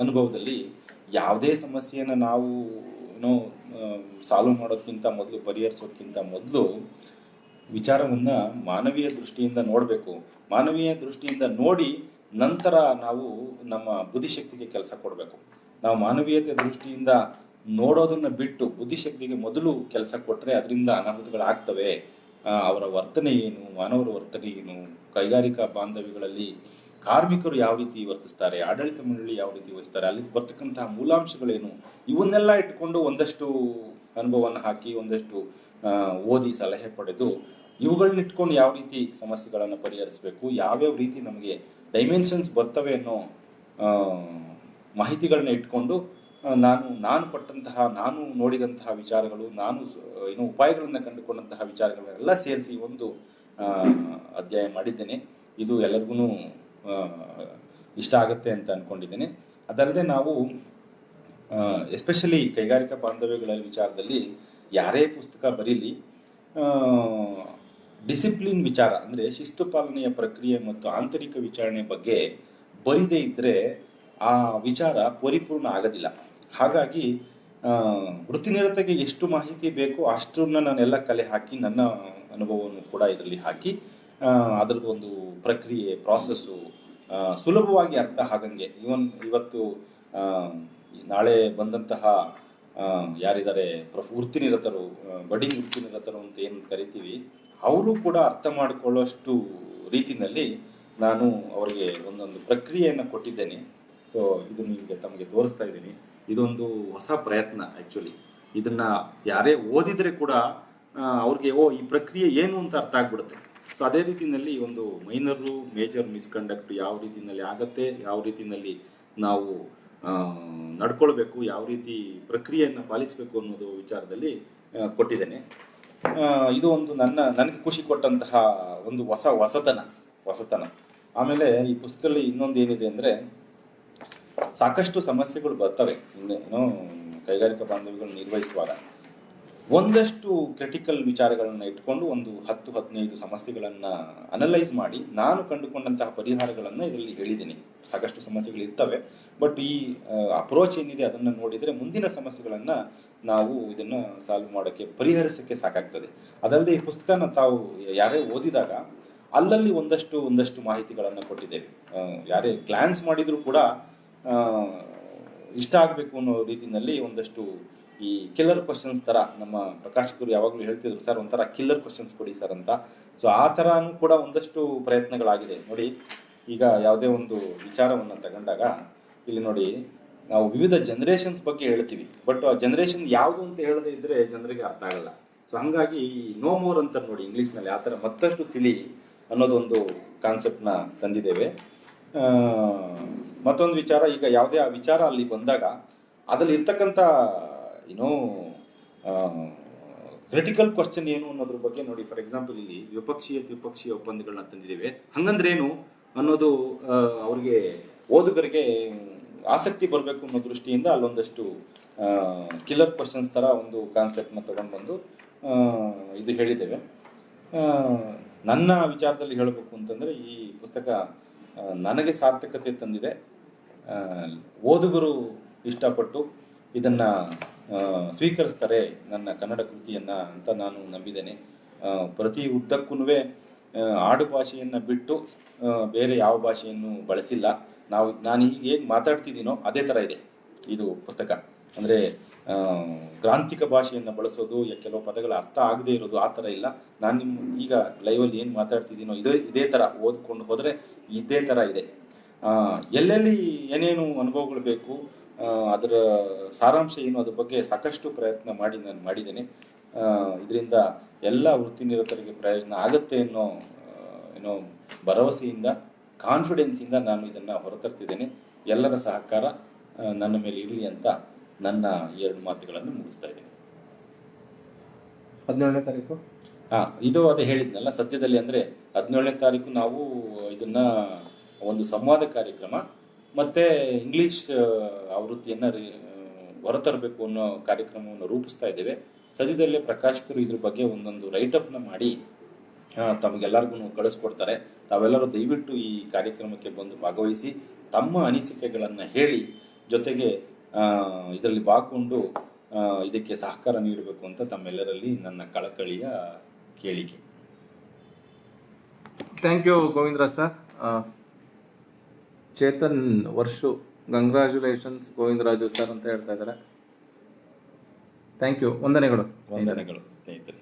ಅನುಭವದಲ್ಲಿ ಯಾವುದೇ ಸಮಸ್ಯೆಯನ್ನು ನಾವು, ಏನೋ ಸಾಲ್ವ್ ಮಾಡೋದಕ್ಕಿಂತ ಮೊದಲು ಪರಿಹರಿಸೋದಕ್ಕಿಂತ ಮೊದಲು ವಿಚಾರವನ್ನು ಮಾನವೀಯ ದೃಷ್ಟಿಯಿಂದ ನೋಡಬೇಕು. ಮಾನವೀಯ ದೃಷ್ಟಿಯಿಂದ ನೋಡಿ ನಂತರ ನಾವು ನಮ್ಮ ಬುದ್ಧಿಶಕ್ತಿಗೆ ಕೆಲಸ ಕೊಡಬೇಕು. ನಾವು ಮಾನವೀಯತೆ ದೃಷ್ಟಿಯಿಂದ ನೋಡೋದನ್ನು ಬಿಟ್ಟು ಬುದ್ಧಿಶಕ್ತಿಗೆ ಮೊದಲು ಕೆಲಸ ಕೊಟ್ಟರೆ ಅದರಿಂದ ಅನಾಹುತಗಳಾಗ್ತವೆ. ಅವರ ವರ್ತನೆ ಏನು, ಮಾನವರ ವರ್ತನೆ ಏನು, ಕೈಗಾರಿಕಾ ಬಾಂಧವ್ಯಗಳಲ್ಲಿ ಕಾರ್ಮಿಕರು ಯಾವ ರೀತಿ ವರ್ತಿಸ್ತಾರೆ, ಆಡಳಿತ ಮಂಡಳಿ ಯಾವ ರೀತಿ ವಹಿಸ್ತಾರೆ ಅಲ್ಲಿ ಬರ್ತಕ್ಕಂತಹ ಮೂಲಾಂಶಗಳೇನು, ಇವನ್ನೆಲ್ಲ ಇಟ್ಕೊಂಡು ಒಂದಷ್ಟು ಅನುಭವವನ್ನು ಹಾಕಿ, ಒಂದಷ್ಟು ಓದಿ ಸಲಹೆ ಪಡೆದು ಇವುಗಳನ್ನ ಇಟ್ಕೊಂಡು ಯಾವ ರೀತಿ ಸಮಸ್ಯೆಗಳನ್ನು ಪರಿಹರಿಸಬೇಕು, ಯಾವ್ಯಾವ ರೀತಿ ನಮಗೆ ಡೈಮೆನ್ಷನ್ಸ್ ಬರ್ತವೆ ಅನ್ನೋ ಮಾಹಿತಿಗಳನ್ನ ಇಟ್ಕೊಂಡು ನಾನು ನಾನು ಪಟ್ಟಂತಹ, ನಾನು ನೋಡಿದಂತಹ ವಿಚಾರಗಳು, ನಾನು ಏನು ಉಪಾಯಗಳನ್ನು ಕಂಡುಕೊಂಡಂತಹ ವಿಚಾರಗಳನ್ನೆಲ್ಲ ಸೇರಿಸಿ ಒಂದು ಅಧ್ಯಾಯ ಮಾಡಿದ್ದೇನೆ. ಇದು ಎಲ್ಲರಿಗೂ ಇಷ್ಟ ಆಗುತ್ತೆ ಅಂತ ಅಂದ್ಕೊಂಡಿದ್ದೀನಿ ಅದಲ್ಲದೆ ನಾವು ಎಸ್ಪೆಷಲಿ ಕೈಗಾರಿಕಾ ಬಾಂಧವ್ಯಗಳ ವಿಚಾರದಲ್ಲಿ ಯಾರೇ ಪುಸ್ತಕ ಬರೀಲಿ ಡಿಸಿಪ್ಲಿನ್ ವಿಚಾರ ಅಂದರೆ ಶಿಸ್ತು ಪಾಲನೆಯ ಪ್ರಕ್ರಿಯೆ ಮತ್ತು ಆಂತರಿಕ ವಿಚಾರಣೆ ಬಗ್ಗೆ ಬರಿದೇ ಇದ್ದರೆ ಆ ವಿಚಾರ ಪರಿಪೂರ್ಣ ಆಗೋದಿಲ್ಲ. ಹಾಗಾಗಿ ವೃತ್ತಿನಿರತೆಗೆ ಎಷ್ಟು ಮಾಹಿತಿ ಬೇಕೋ ಅಷ್ಟನ್ನು ನಾನೆಲ್ಲ ಕಲೆ ಹಾಕಿ ನನ್ನ ಅನುಭವವನ್ನು ಕೂಡ ಇದರಲ್ಲಿ ಹಾಕಿ ಅದರದ್ದು ಒಂದು ಪ್ರಕ್ರಿಯೆ ಪ್ರಾಸೆಸ್ಸು ಸುಲಭವಾಗಿ ಅರ್ಥ ಆಗಂಗೆ. ಇವನ್ ಇವತ್ತು ನಾಳೆ ಬಂದಂತಹ ಯಾರಿದ್ದಾರೆ, ಪ್ರಫ್ ವೃತ್ತಿನಿರತರು ಬಡಿಂಗ್ ವೃತ್ತಿನಿರತರು ಅಂತ ಏನು ಕರಿತೀವಿ, ಅವರು ಕೂಡ ಅರ್ಥ ಮಾಡಿಕೊಳ್ಳುವಷ್ಟು ರೀತಿಯಲ್ಲಿ ನಾನು ಅವರಿಗೆ ಒಂದೊಂದು ಪ್ರಕ್ರಿಯೆಯನ್ನು ಕೊಟ್ಟಿದ್ದೇನೆ. ಸೊ ಇದು ನಿಮಗೆ ತಮಗೆ ತೋರಿಸ್ತಾ ಇದ್ದೀನಿ. ಇದೊಂದು ಹೊಸ ಪ್ರಯತ್ನ ಆ್ಯಕ್ಚುಲಿ ಇದನ್ನು ಯಾರೇ ಓದಿದರೆ ಕೂಡ ಅವ್ರಿಗೆ, ಓ, ಈ ಪ್ರಕ್ರಿಯೆ ಏನು ಅಂತ ಅರ್ಥ ಆಗ್ಬಿಡುತ್ತೆ. ಸೊ ಅದೇ ರೀತಿಯಲ್ಲಿ ಒಂದು ಮೈನರು ಮೇಜರ್ ಮಿಸ್ಕಂಡಕ್ಟ್ ಯಾವ ರೀತಿಯಲ್ಲಿ ಆಗತ್ತೆ, ಯಾವ ರೀತಿಯಲ್ಲಿ ನಾವು ನಡ್ಕೊಳ್ಬೇಕು, ಯಾವ ರೀತಿ ಪ್ರಕ್ರಿಯೆಯನ್ನು ಪಾಲಿಸಬೇಕು ಅನ್ನೋದು ವಿಚಾರದಲ್ಲಿ ಕೊಟ್ಟಿದ್ದೇನೆ. ಇದು ಒಂದು ನನ್ನ, ನನಗೆ ಖುಷಿ ಕೊಟ್ಟಂತಹ ಒಂದು ಹೊಸ ಹೊಸತನ ಹೊಸತನ. ಆಮೇಲೆ ಈ ಪುಸ್ತಕದಲ್ಲಿ ಇನ್ನೊಂದು ಏನಿದೆ ಅಂದರೆ, ಸಾಕಷ್ಟು ಸಮಸ್ಯೆಗಳು ಬರ್ತವೆ. ಏನು ಕೈಗಾರಿಕಾ ಬಾಂಧವ್ಯಗಳು ನಿರ್ವಹಿಸುವಾಗ. ಒಂದಷ್ಟು ಕ್ರಿಟಿಕಲ್ ವಿಚಾರಗಳನ್ನು ಇಟ್ಕೊಂಡು ಒಂದು ಹತ್ತು, ಹದಿನೈದು ಸಮಸ್ಯೆಗಳನ್ನು ಅನಲೈಸ್ ಮಾಡಿ ನಾನು ಕಂಡುಕೊಂಡಂತಹ ಪರಿಹಾರಗಳನ್ನು ಇದರಲ್ಲಿ ಹೇಳಿದ್ದೀನಿ. ಸಾಕಷ್ಟು ಸಮಸ್ಯೆಗಳು ಇರ್ತವೆ ಬಟ್ ಈ ಅಪ್ರೋಚ್ ಏನಿದೆ ಅದನ್ನು ನೋಡಿದರೆ ಮುಂದಿನ ಸಮಸ್ಯೆಗಳನ್ನು ನಾವು ಇದನ್ನ ಸಾಲ್ವ್ ಮಾಡೋಕ್ಕೆ, ಪರಿಹರಿಸಕ್ಕೆ ಸಾಕಾಗ್ತದೆ. ಅದಲ್ಲದೆ ಈ ಪುಸ್ತಕನ ತಾವು ಯಾರೇ ಓದಿದಾಗ ಅಲ್ಲಲ್ಲಿ ಒಂದಷ್ಟು ಒಂದಷ್ಟು ಮಾಹಿತಿಗಳನ್ನು ಕೊಟ್ಟಿದ್ದೇವೆ. ಯಾರೇ ಗ್ಲಾನ್ಸ್ ಮಾಡಿದರೂ ಕೂಡ ಇಷ್ಟ ಆಗಬೇಕು ಅನ್ನೋ ರೀತಿಯಲ್ಲಿ ಒಂದಷ್ಟು ಈ ಕಿಲ್ಲರ್ ಕ್ವಶನ್ಸ್ ಥರ ನಮ್ಮ ಪ್ರಕಾಶಕರು ಯಾವಾಗಲೂ ಹೇಳ್ತಿದ್ರು, ಸರ್, ಒಂಥರ ಕಿಲ್ಲರ್ ಕ್ವಶನ್ಸ್ ಕೊಡಿ, ಸರ್, ಅಂತ. ಸೊ ಆ ಥರನೂ ಕೂಡ ಒಂದಷ್ಟು ಪ್ರಯತ್ನಗಳಾಗಿದೆ. ನೋಡಿ, ಈಗ ಯಾವುದೇ ಒಂದು ವಿಚಾರವನ್ನು ತಗೊಂಡಾಗ ಇಲ್ಲಿ ನೋಡಿ, ನಾವು ವಿವಿಧ ಜನರೇಷನ್ಸ್ ಬಗ್ಗೆ ಹೇಳ್ತೀವಿ. ಬಟ್ ಆ ಜನರೇಷನ್ ಯಾವುದು ಅಂತ ಹೇಳದೇ ಇದ್ರೆ ಜನರಿಗೆ ಅರ್ಥ ಆಗಲ್ಲ. ಸೊ ಹಂಗಾಗಿ ನೋ ಮೋರ್ ಅಂತ ನೋಡಿ ಇಂಗ್ಲೀಷ್ನಲ್ಲಿ ಆ ಥರ ಮತ್ತಷ್ಟು ತಿಳಿ ಅನ್ನೋದೊಂದು ಕಾನ್ಸೆಪ್ಟ್ನ ತಂದಿದ್ದೇವೆ. ಮತ್ತೊಂದು ವಿಚಾರ, ಈಗ ಯಾವುದೇ ಆ ವಿಚಾರ ಅಲ್ಲಿ ಬಂದಾಗ, ಅದರಲ್ಲಿ ಇರ್ತಕ್ಕಂಥ ಏನೋ ಕ್ರಿಟಿಕಲ್ ಕ್ವಶನ್ ಏನು ಅನ್ನೋದ್ರ ಬಗ್ಗೆ ನೋಡಿ ಫಾರ್ ಎಕ್ಸಾಂಪಲ್ ಇಲ್ಲಿ ವಿಪಕ್ಷೀಯ ದ್ವಿಪಕ್ಷೀಯ ಒಪ್ಪಂದಗಳನ್ನ ತಂದಿದ್ದೇವೆ. ಹಂಗಂದ್ರೇನು ಅನ್ನೋದು ಅವ್ರಿಗೆ ಓದುಗರಿಗೆ ಆಸಕ್ತಿ ಬರಬೇಕು ಅನ್ನೋ ದೃಷ್ಟಿಯಿಂದ ಅಲ್ಲೊಂದಷ್ಟು ಕಿಲ್ಲರ್ ಕ್ವಶನ್ಸ್ ಥರ ಒಂದು ಕಾನ್ಸೆಪ್ಟ್ನ ತಗೊಂಡು ಬಂದು ಇದು ಹೇಳಿದ್ದೇವೆ. ನನ್ನ ವಿಚಾರದಲ್ಲಿ ಹೇಳಬೇಕು ಅಂತಂದರೆ, ಈ ಪುಸ್ತಕ ನನಗೆ ಸಾರ್ಥಕತೆ ತಂದಿದೆ. ಓದುಗರು ಇಷ್ಟಪಟ್ಟು ಇದನ್ನು ಸ್ವೀಕರಿಸ್ತಾರೆ ನನ್ನ ಕನ್ನಡ ಕೃತಿಯನ್ನು ಅಂತ ನಾನು ನಂಬಿದ್ದೇನೆ. ಪ್ರತಿ ಉದ್ದಕ್ಕೂ ಆಡು ಭಾಷೆಯನ್ನು ಬಿಟ್ಟು ಬೇರೆ ಯಾವ ಭಾಷೆಯನ್ನು ಬಳಸಿಲ್ಲ. ನಾವು, ನಾನು ಈಗ ಹೇಗೆ ಮಾತಾಡ್ತಿದ್ದೀನೋ ಅದೇ ಥರ ಇದೆ. ಇದು ಪುಸ್ತಕ. ಅಂದರೆ ಗ್ರಾಂಥಿಕ ಭಾಷೆಯನ್ನು ಬಳಸೋದು ಕೆಲವು ಪದಗಳ ಅರ್ಥ ಆಗದೇ ಇರೋದು ಆ ಥರ ಇಲ್ಲ. ನಾನು ನಿಮ್ಮ ಈಗ ಲೈವಲ್ಲಿ ಏನು ಮಾತಾಡ್ತಿದ್ದೀನೋ ಇದೇ ಇದೇ ಥರ ಓದ್ಕೊಂಡು ಹೋದರೆ ಇದೇ ಥರ ಇದೆ. ಎಲ್ಲೆಲ್ಲಿ ಏನೇನು ಅನುಭವಗಳು ಬೇಕು ಅದರ ಸಾರಾಂಶ ಏನು ಅದ್ರ ಬಗ್ಗೆ ಸಾಕಷ್ಟು ಪ್ರಯತ್ನ ಮಾಡಿ ನಾನು ಮಾಡಿದ್ದೇನೆ. ಇದರಿಂದ ಎಲ್ಲ ವೃತ್ತಿ ನಿರತರಿಗೆ ಪ್ರಯೋಜನ ಆಗುತ್ತೆ ಅನ್ನೋ ಏನೋ ಭರವಸೆಯಿಂದ ಕಾನ್ಫಿಡೆನ್ಸಿಂದ ನಾನು ಇದನ್ನು ಹೊರತರ್ತಿದ್ದೇನೆ. ಎಲ್ಲರ ಸಹಕಾರ ನನ್ನ ಮೇಲೆ ಇರಲಿ ಅಂತ ನನ್ನ ಎರಡು ಮಾತುಗಳನ್ನು ಮುಗಿಸ್ತಾ ಇದ್ದೇನೆ. ಹದಿನೇಳನೇ ತಾರೀಕು? ಹಾ ಇದು ಅದೇ ಹೇಳಿದ್ನಲ್ಲ ಸದ್ಯದಲ್ಲಿ ಅಂದ್ರೆ ಹದಿನೇಳನೇ ತಾರೀಕು ನಾವು ಇದನ್ನ ಒಂದು ಸಂವಾದ ಕಾರ್ಯಕ್ರಮ ಮತ್ತೆ ಇಂಗ್ಲಿಷ್ ಆವೃತ್ತಿಯನ್ನು ಹೊರತರಬೇಕು ಅನ್ನೋ ಕಾರ್ಯಕ್ರಮವನ್ನು ರೂಪಿಸ್ತಾ ಇದ್ದೇವೆ. ಸದ್ಯದಲ್ಲೇ ಪ್ರಕಾಶಕರು ಇದ್ರ ಬಗ್ಗೆ ಒಂದೊಂದು ರೈಟಪ್ನ ಮಾಡಿ ತಮಗೆಲ್ಲರಿಗೂ ಕಳಿಸ್ಕೊಡ್ತಾರೆ. ತಾವೆಲ್ಲರೂ ದಯವಿಟ್ಟು ಈ ಕಾರ್ಯಕ್ರಮಕ್ಕೆ ಬಂದು ಭಾಗವಹಿಸಿ, ತಮ್ಮ ಅನಿಸಿಕೆಗಳನ್ನು ಹೇಳಿ, ಜೊತೆಗೆ ಇದರಲ್ಲಿ ಭಾಗಗೊಂಡು ಇದಕ್ಕೆ ಸಹಕಾರ ನೀಡಬೇಕು ಅಂತ ತಮ್ಮೆಲ್ಲರಲ್ಲಿ ನನ್ನ ಕಳಕಳಿಯ ಕೇಳಿಕೆ. Thank you Govindraj sir. Chetan Varshu congratulations Govindaraju sir ಅಂತ ಹೇಳ್ತಾ ಇದ್ದಾರೆ. ಥ್ಯಾಂಕ್ ಯು ವಂದನೆಗಳು. ವಂದನೆಗಳು ಸ್ನೇಹಿತರೆ.